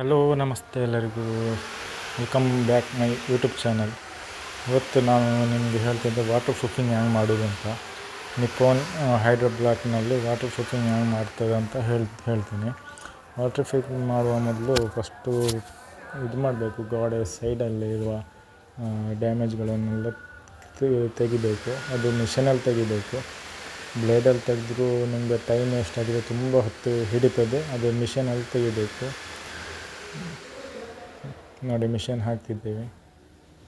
Hello ನಮಸ್ತೆ ಎಲ್ಲರಿಗೂ. Welcome back my YouTube channel ಇವತ್ತು ನಾನು ನಿಮಗೆ ಹೇಳ್ತಿದ್ದೆ ವಾಟರ್ ಪ್ರೂಫಿಂಗ್ ಹ್ಯಾಂಗೆ ಮಾಡೋದು ಅಂತ. ನಿಪ್ಪೋನ್ ಹೈಡ್ರೋ ಬ್ಲಾಕ್ನಲ್ಲಿ ವಾಟರ್ ಪ್ರೂಫಿಂಗ್ ಹ್ಯಾಂಗೆ ಮಾಡ್ತದೆ ಅಂತ ಹೇಳಿ, ಹೇಳ್ತೀನಿ. ವಾಟರ್ ಪ್ರೂಫಿಂಗ್ ಮಾಡುವ ಮೊದಲು ಫಸ್ಟು ಇದು ಮಾಡಬೇಕು. ಗೋಡೆ ಸೈಡಲ್ಲಿ ಇರುವ ಡ್ಯಾಮೇಜ್ಗಳನ್ನೆಲ್ಲ ತೆಗಿಬೇಕು. ಅದು ಮಿಷನಲ್ಲಿ ತೆಗಿಬೇಕು. ಬ್ಲೇಡಲ್ಲಿ ತೆಗೆದ್ರೂ ನಿಮಗೆ ಟೈಮ್ ಎಷ್ಟಾಗಿದೆ ತುಂಬ ಹೊತ್ತು ಹಿಡಿತದೆ. ಅದು ಮಿಷನಲ್ಲಿ ತೆಗಿಬೇಕು. ನೋಡಿ, ಮಿಷನ್ ಹಾಕ್ತಿದ್ದೇವೆ.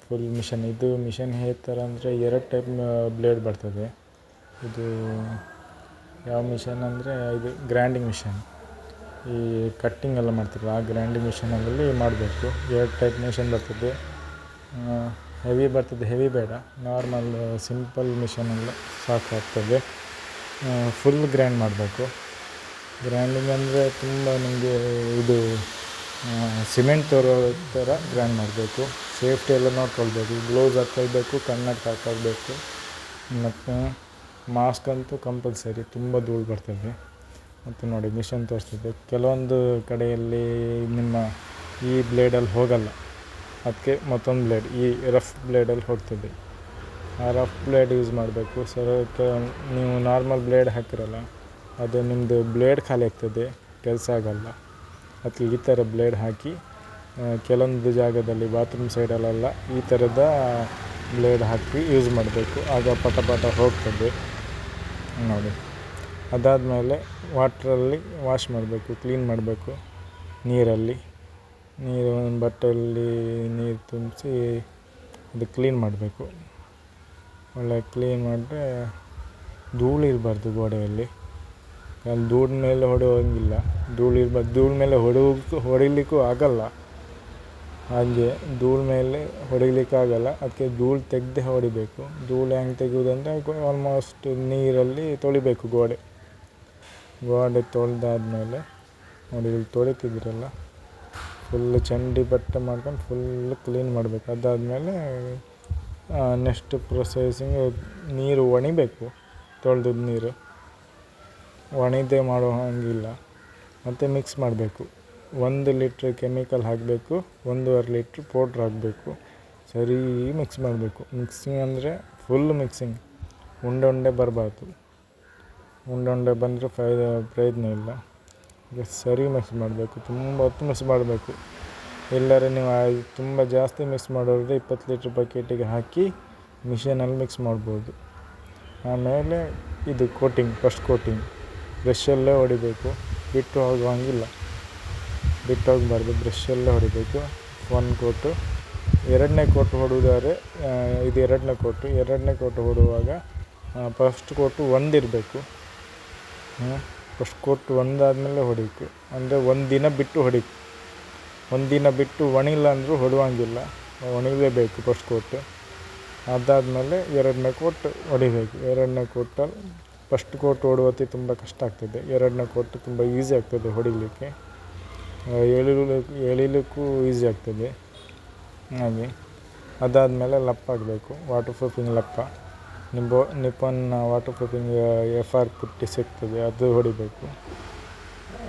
Full machine. ಇದು ಮಿಷನ್ ಹೇಗೆ ಥರ ಅಂದರೆ ಎರಡು ಟೈಪ್ ಬ್ಲೇಡ್ ಬರ್ತದೆ. ಇದು ಯಾವ ಮಿಷನ್ ಅಂದರೆ ಇದು ಗ್ರ್ಯಾಂಡಿಂಗ್ ಮಿಷನ್. ಈ ಕಟ್ಟಿಂಗ್ ಎಲ್ಲ ಮಾಡ್ತಾರಲ್ಲ, ಆ ಗ್ರ್ಯಾಂಡಿಂಗ್ ಮಿಷನಲ್ಲಿ ಮಾಡಬೇಕು. ಎರಡು ಟೈಪ್ ಮಿಷನ್ ಬರ್ತದೆ. ಹೆವಿ ಬರ್ತದೆ. ಹೆವಿ ಬೇಡ. ನಾರ್ಮಲ್ ಸಿಂಪಲ್ ಮಿಷನಲ್ಲಿ ಸಾಕಾಗ್ತದೆ ಫುಲ್ ಗ್ರ್ಯಾಂಡ್ ಮಾಡಬೇಕು. ಗ್ರ್ಯಾಂಡಿಂಗ್ ಅಂದರೆ ತುಂಬ ನಿಮಗೆ ಇದು ಸಿಮೆಂಟ್ ತರೋ ಥರ ಗ್ರ್ಯಾಂಡ್ ಮಾಡಬೇಕು. ಸೇಫ್ಟಿ ಎಲ್ಲ ನೋಡ್ಕೊಳ್ಬೇಕು. ಗ್ಲೋವ್ಸ್ ಹಾಕ್ಕೊಳ್ಬೇಕು ಕನ್ನಡಕ ಹಾಕ್ಕೊಳ್ಬೇಕು ಮತ್ತು ಮಾಸ್ಕ್ ಅಂತೂ ಕಂಪಲ್ಸರಿ ತುಂಬ ಧೂಳು ಬರ್ತದೆ. ಮತ್ತು ನೋಡಿ, ಮಿಷನ್ ತೋರಿಸ್ತದೆ. ಕೆಲವೊಂದು ಕಡೆಯಲ್ಲಿ ನಿಮ್ಮ ಈ ಬ್ಲೇಡಲ್ಲಿ ಹೋಗಲ್ಲ. ಅದಕ್ಕೆ ಮತ್ತೊಂದು ಬ್ಲೇಡ್, ಈ ರಫ್ ಬ್ಲೇಡಲ್ಲಿ ಹೋಗ್ತದೆ. ಆ ರಫ್ ಬ್ಲೇಡ್ ಯೂಸ್ ಮಾಡಬೇಕು. ಸರ್ ನೀವು ನಾರ್ಮಲ್ ಬ್ಲೇಡ್ ಹಾಕಿರಲ್ಲ, ಅದು ನಿಮ್ಮದು ಬ್ಲೇಡ್ ಖಾಲಿ ಆಗ್ತದೆ, ಕೆಲಸ ಆಗಲ್ಲ. ಅದಕ್ಕೆ ಈ ಥರ ಬ್ಲೇಡ್ ಹಾಕಿ ಕೆಲವೊಂದು ಜಾಗದಲ್ಲಿ ಬಾತ್ರೂಮ್ ಸೈಡಲ್ಲೆಲ್ಲ ಈ ಥರದ ಬ್ಲೇಡ್ ಹಾಕಿ ಯೂಸ್ ಮಾಡಬೇಕು. ಆಗ ಪಟ ಪಟ ಹೋಗ್ತದೆ. ನೋಡಿ. ಅದಾದಮೇಲೆ ವಾಟ್ರಲ್ಲಿ ವಾಶ್ ಮಾಡಬೇಕು ಕ್ಲೀನ್ ಮಾಡಬೇಕು. ನೀರಲ್ಲಿ, ನೀರು ಒಂದು ಬಟ್ಟೆಯಲ್ಲಿ ನೀರು ತುಂಬಿಸಿ ಅದು ಕ್ಲೀನ್ ಮಾಡಬೇಕು. ಒಳ್ಳೆ ಕ್ಲೀನ್ ಮಾಡಿದ್ರೆ ಧೂಳು ಇರಬಾರ್ದು ಗೋಡೆಯಲ್ಲಿ. ಅಲ್ಲಿ ಧೂಳು ಮೇಲೆ ಹೊಡೆಯೋಂಗಿಲ್ಲ. ಧೂಳು ಇರ್ಬಾರ್ದು ಧೂಳು ಮೇಲೆ ಹೊಡೆಯೋಕ್ಕೂ ಹೊಡಿಲಿಕ್ಕೂ ಆಗಲ್ಲ. ಹಾಗೆ ಧೂಳು ಮೇಲೆ ಹೊಡಿಲಿಕ್ಕಾಗಲ್ಲ. ಅದಕ್ಕೆ ಧೂಳು ತೆಗೆದೇ ಹೊಡಿಬೇಕು. ಧೂಳು ಹೆಂಗೆ ತೆಗೆಯುವುದಂದರೆ ಆಲ್ಮೋಸ್ಟ್ ನೀರಲ್ಲಿ ತೊಳಿಬೇಕು ಗೋಡೆ. ಗೋಡೆ ತೊಳೆದಾದ್ಮೇಲೆ ನೋಡಿ ಇಲ್ಲಿ ತೊಳಿತಿದ್ರಲ್ಲ? ಫುಲ್ ಚಂಡಿ ಬಟ್ಟೆ ಮಾಡ್ಕೊಂಡು ಫುಲ್ ಕ್ಲೀನ್ ಮಾಡಬೇಕು. ಅದಾದಮೇಲೆ ನೆಕ್ಸ್ಟ್ ಪ್ರೊಸೆಸಿಂಗ್ ನೀರು ಒಣಿಬೇಕು. ತೊಳೆದಿದ್ದ ನೀರು. ಒಣಗದೆ ಮಾಡೋ ಹಾಗಿಲ್ಲ. ಮತ್ತು ಮಿಕ್ಸ್ ಮಾಡಬೇಕು. ಒಂದು ಲೀಟ್ರ್ ಕೆಮಿಕಲ್ ಹಾಕಬೇಕು, ಒಂದೂವರೆ ಲೀಟ್ರ್ ಪೌಡ್ರ್ ಹಾಕಬೇಕು. ಸರಿ ಮಿಕ್ಸ್ ಮಾಡಬೇಕು. ಮಿಕ್ಸಿಂಗ್ ಅಂದರೆ ಫುಲ್ ಮಿಕ್ಸಿಂಗ್ ಉಂಡೆ ಉಂಡೆ ಬರಬಾರ್ದು. ಉಂಡೆ ಉಂಡೆ ಬಂದರೆ ಫೈದ, ಪ್ರಯೋಜನ ಇಲ್ಲ. ಸರಿ ಮಿಕ್ಸ್ ಮಾಡಬೇಕು. ತುಂಬ ಹೊತ್ತು ಮಿಕ್ಸ್ ಮಾಡಬೇಕು. ಇಲ್ಲರೆ ನೀವು ತುಂಬ ಜಾಸ್ತಿ ಮಿಕ್ಸ್ ಮಾಡೋದ್ರೆ ಇಪ್ಪತ್ತು ಲೀಟ್ರ್ ಬಕೆಟಿಗೆ ಹಾಕಿ ಮಿಷಿನಲ್ಲಿ ಮಿಕ್ಸ್ ಮಾಡ್ಬೋದು. ಆಮೇಲೆ ಇದು ಕೋಟಿಂಗ್ ಫಸ್ಟ್ ಕೋಟಿಂಗ್ ಬ್ರಷಲ್ಲೇ ಹೊಡಿಬೇಕು. ಬಿಟ್ಟು ಹೋಗುವಂಗಿಲ್ಲ. ಬಿಟ್ಟು ಹೋಗಬಾರ್ದು. ಬ್ರಷಲ್ಲೇ ಹೊಡಿಬೇಕು. ಒಂದು ಕೋಟು ಎರಡನೇ ಕೋಟು ಹೊಡೆದಾದ್ರೆ ಇದು ಎರಡನೇ ಕೋಟು ಎರಡನೇ ಕೋಟು ಹೊಡುವಾಗ ಫಸ್ಟ್ ಕೋಟು ಒಂದಿರಬೇಕು ಫಸ್ಟ್ ಕೋಟು ಒಂದಾದಮೇಲೆ ಹೊಡಿಬೇಕು. ಅಂದರೆ ಒಂದು ದಿನ ಬಿಟ್ಟು ಹೊಡಿಬೇಕು ಒಂದು ದಿನ ಬಿಟ್ಟು ಒಣಿಲ್ಲ ಅಂದರೂ ಹೊಡುವಂಗಿಲ್ಲ. ಒಣಗಲೇಬೇಕು ಫಸ್ಟ್ ಕೋಟು ಅದಾದಮೇಲೆ ಎರಡನೇ ಕೋಟ್ ಹೊಡಿಬೇಕು. ಎರಡನೇ ಕೋಟಲ್ಲಿ ಫಸ್ಟ್ ಕೋಟ್ ಓಡುವತ್ತಿ ತುಂಬ ಕಷ್ಟ ಆಗ್ತದೆ. ಎರಡನೇ ಕೋಟ್ ತುಂಬ ಈಸಿ ಆಗ್ತದೆ ಹೊಡಿಲಿಕ್ಕೆ. ಎಳಿಲಿಕ್ಕೆ ಎಳಿಲಿಕ್ಕೂ ಈಸಿ ಆಗ್ತದೆ. ಹಾಗೆ. ಅದಾದಮೇಲೆ ಲಪ್ಪ ಆಗಬೇಕು. ವಾಟರ್ ಪ್ರೂಫಿಂಗ್ ಲಪ್ಪ. ನಿಂಬೋ Nippon waterproofing F R putty ಸಿಗ್ತದೆ, ಅದು ಹೊಡಿಬೇಕು.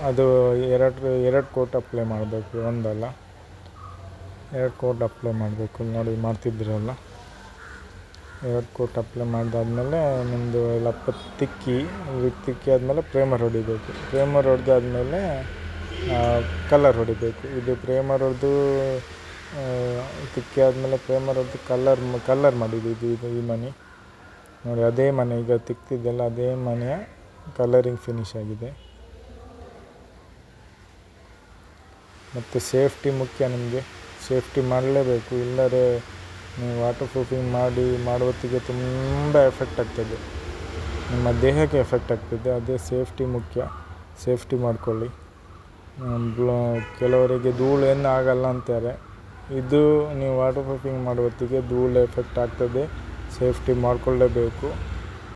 ಅದು ಎರಡು ಎರಡು ಕೋಟ್ ಅಪ್ಲೈ ಮಾಡಬೇಕು ಒಂದಲ್ಲ. ಎರಡು ಕೋಟ್ ಅಪ್ಲೈ ಮಾಡಬೇಕು. ನೋಡಿ ಮಾಡ್ತಿದ್ದೀರಲ್ಲ. ಎರಡು ಕೋಟ್ ಅಪ್ಲೈ ಮಾಡಿದಾದ್ಮೇಲೆ ನಿಮ್ಮದು ಲಪ್ಪ ತಿಕ್ಕಿ ತಿಕ್ಕಿ ಆದಮೇಲೆ ಪ್ರೇಮರ್ ಹೊಡಿಬೇಕು ಪ್ರೇಮರ್ ಹೊಡೆದಾದ್ಮೇಲೆ ಕಲರ್ ಹೊಡಿಬೇಕು ಇದು ಪ್ರೇಮರ್ ಹೊಡೆದು ತಿಕ್ಕಿ ಆದಮೇಲೆ ಪ್ರೇಮರ್ ಹೊಡೆದು ಕಲರ್ ಕಲರ್ ಮಾಡಿದ್ದು ಇದು ಈ ಮನೆ. ನೋಡಿ, ಅದೇ ಮನೆ. ಈಗ ತಿಕ್ತಿದ್ದೆಲ್ಲ ಅದೇ ಮನೆಯ ಕಲರಿಂಗ್ ಫಿನಿಶ್ ಆಗಿದೆ. ಮತ್ತು ಸೇಫ್ಟಿ ಮುಖ್ಯ ನಿಮಗೆ. ಸೇಫ್ಟಿ ಮಾಡಲೇಬೇಕು. ಇಲ್ಲದೇ ನೀವು ವಾಟರ್ ಪ್ರೂಫಿಂಗ್ ಮಾಡಿ, ಮಾಡುವತ್ತಿಗೆ ತುಂಬ ಎಫೆಕ್ಟ್ ಆಗ್ತದೆ. ನಿಮ್ಮ ದೇಹಕ್ಕೆ ಎಫೆಕ್ಟ್ ಆಗ್ತದೆ. ಅದೇ ಸೇಫ್ಟಿ ಮುಖ್ಯ. ಸೇಫ್ಟಿ ಮಾಡಿಕೊಳ್ಳಿ. ಕೆಲವರಿಗೆ ಧೂಳು ಏನು ಆಗಲ್ಲ ಅಂತಾರೆ. ಇದು ನೀವು ವಾಟರ್ ಪ್ರೂಫಿಂಗ್ ಮಾಡುವತ್ತಿಗೆ ಧೂಳು ಎಫೆಕ್ಟ್ ಆಗ್ತದೆ. ಸೇಫ್ಟಿ ಮಾಡಿಕೊಳ್ಳೇಬೇಕು.